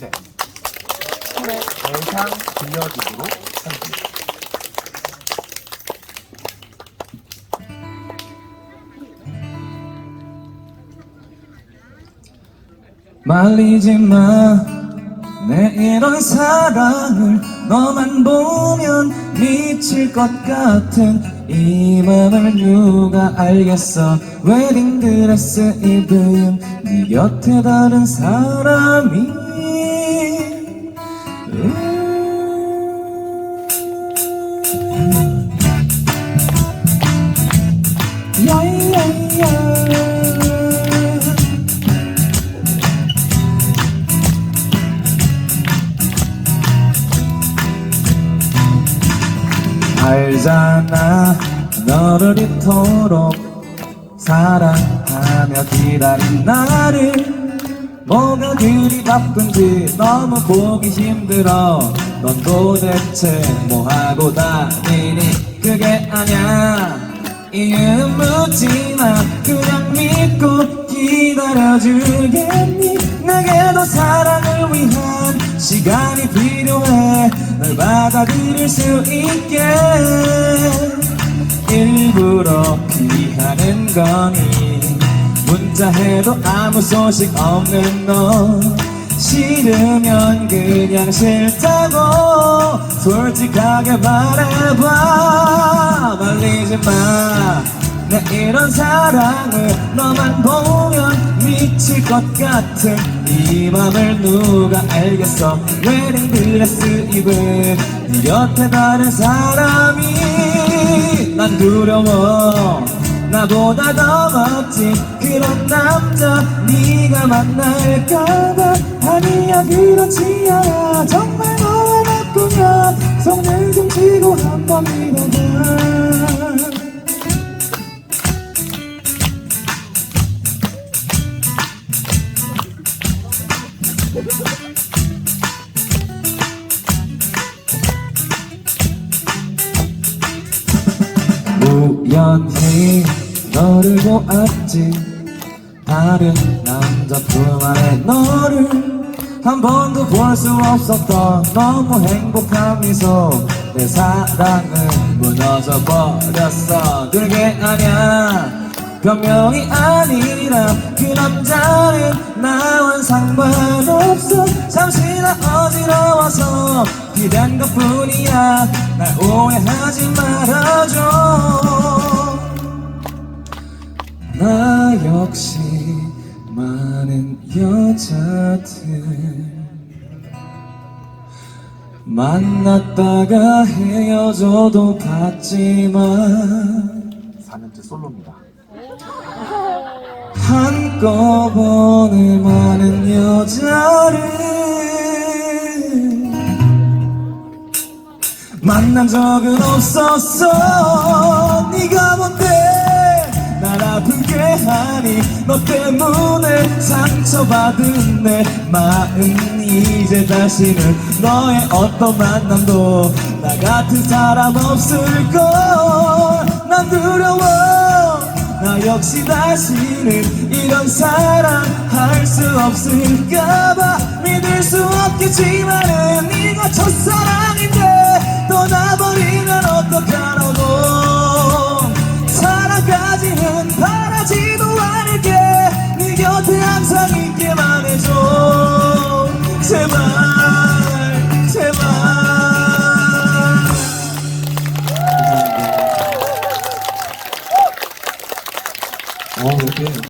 네. 손에 대상 들려주도록 하겠습니다. 말리지 마. 내 이런 사랑을 너만 보면 미칠 것 같은 이 맘을 누가 알겠어 웨딩드레스 입은 네 곁에 다른 사람이 알잖아. 너를 이토록 사랑하며 기다린 나를. 뭐가 그리 바쁜지 너무 보기 힘들어. 넌 도대체 뭐하고 다니니? 그게 아냐 이유는 묻지마 그냥 믿고 기다려주겠니? 내게도 사랑을 위한 시간이 필요해 널 받아들일 수 있게. 일부러 피하는 거니? 문자해도 아무 소식 없는 너 싫으면 그냥 싫다고 솔직하게 말해봐. 말리지 마내 이런 사랑을 너만 보면 미칠 것 같은 이 맘을 누가 알겠어? 웨딩드레스 입은 네 곁에 다른 사람이 난 두려워. 나보다 더 멋진 그런 남자 네가 만날까봐 아니야 그렇지 않아. 정말 너와 나쁘면 손을 좀 쥐고 한번 믿어봐 우연히 너를 보았지. 다른 남자 품 안에 너를 한 번도 볼 수 없었던 너무 행복한 미소 내 사랑은 무너져 버렸어. 그게 아냐 변명이 아니라 그 남자는 나와 상관없어. 잠시나 어지러워서 기댄 것 뿐이야. 날 오해하지 말아줘. 나 역시 여자들 만났다가 헤어져도 봤지만 4년째 솔로입니다. 한꺼번에 많은 여자를 만난 적은 없었어. 네가 뭔데 하니 너 때문에 상처받은 내 마음 이제 다시는 너의 어떤 만남도 나 같은 사람 없을걸. 난 두려워. 나 역시 다시는 이런 사랑 할수 없을까봐 믿을 수 없겠지만은 네가 첫사 again.